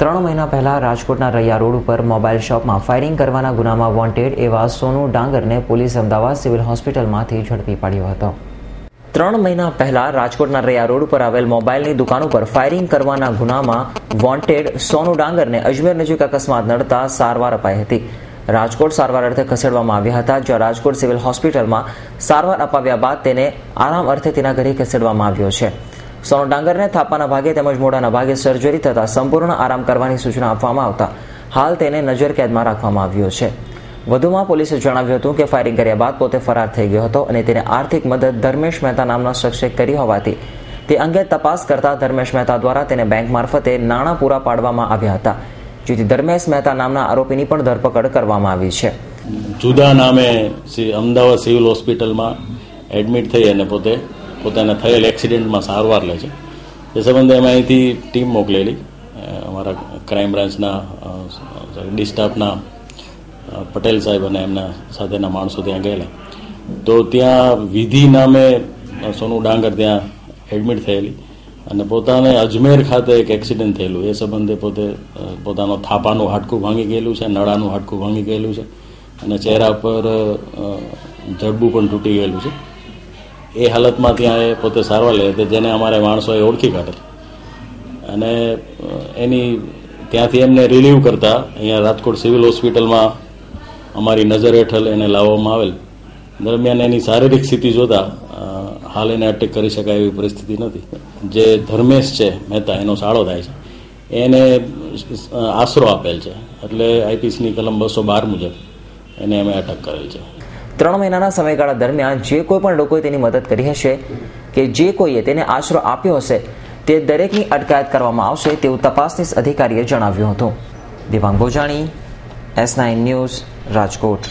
ત્રણ મહિના પહેલા રાજકોટના રૈયા રોડ ઉપર મોબાઈલ શોપમાં ફાયરિંગ કરવાના ગુનામાં વોન્ટેડ એવા સોનુ ડાંગરને પોલીસ અમદાવાદ સિવિલ હોસ્પિટલમાંથી ઝડપી પાડ્યો હતો. ત્રણ મહિના પહેલા રાજકોટના રૈયા રોડ ઉપર આવેલ મોબાઈલની દુકાન ઉપર ફાયરિંગ કરવાના ગુનામાં વોન્ટેડ સોનુ ડાંગરને અજમેર નજીક અકસ્માત નડતા સારવાર અપાઈ હતી. રાજકોટ સારવાર અર્થે ખસેડવામાં આવ્યા હતા, જ્યાં રાજકોટ સિવિલ હોસ્પિટલમાં સારવાર અપાવ્યા બાદ તેને આરામ અર્થે તેના ઘરે ખસેડવામાં આવ્યો છે. સોનુ ડાંગરને થાપાના ભાગે તેમજ મોઢાના ભાગે સર્જરી થતા સંપૂર્ણ આરામ કરવાની સૂચના આપવામાં આવતા હાલ તેને નજર કેદમાં રાખવામાં આવ્યો છે. વધુમાં પોલીસે જણાવ્યું હતું કે ફાયરિંગ કર્યા બાદ પોતે ફરાર થઈ ગયો હતો અને તેને આર્થિક મદદ ધર્મેશ મહેતા નામના શખ્સે કરી હોવાથી તે અંગે તપાસ કરતા ધર્મેશ મહેતા દ્વારા તેને બેંક મારફતે નાણાં પૂરા પાડવામાં આવ્યા હતા. જેથી ધર્મેશ મહેતા નામના આરોપીની પણ ધરપકડ કરવામાં આવી છે. જુદા નામે અમદાવાદ સિવિલ હોસ્પિટલમાં એડમિટ થઈ અને પોતે પોતાના થયેલ એક્સિડન્ટમાં સારવાર લે છે. એ સંબંધે અમે અહીંથી ટીમ મોકલેલી. અમારા ક્રાઇમ બ્રાન્ચના ડિસ્ટાફના પટેલ સાહેબ અને એમના સાથેના માણસો ત્યાં ગયેલા. તો ત્યાં વિધિ નામે સોનું ડાંગર ત્યાં એડમિટ થયેલી અને પોતાને અજમેર ખાતે એક એક્સિડન્ટ થયેલું. એ સંબંધે પોતે પોતાનો થાપાનું હાડકું ભાંગી ગયેલું છે, નળાનું હાડકું ભાંગી ગયેલું છે અને ચહેરા પર જડબું પણ તૂટી ગયેલું છે. એ હાલતમાં ત્યાં એ પોતે સારવાર લે હતી જેને અમારે માણસોએ ઓળખી કાઢેલ અને એની ત્યાંથી એમને રિલીવ કરતા અહીંયા રાજકોટ સિવિલ હોસ્પિટલમાં અમારી નજર હેઠળ એને લાવવામાં આવેલ. દરમિયાન એની શારીરિક સ્થિતિ જોતા હાલ એને અટેક કરી શકાય એવી પરિસ્થિતિ નથી. જે ધર્મેશ છે, મહેતા, એનો સાળો થાય છે. એને આશરો આપેલ છે. એટલે આઈપીસીની કલમ બસો બાર મુજબ એને અમે અટક કરેલ છે. ત્રણ મહિનાના સમયગાળા દરમિયાન જે કોઈ પણ લોકોએ તેની મદદ કરી હશે કે જે કોઈએ તેને આશરો આપ્યો હશે, તે દરેકની અટકાયત કરવામાં આવશે તેવું તપાસનીશ અધિકારીએ જણાવ્યું હતું. Divang Gojani, S nine news, Rajkot.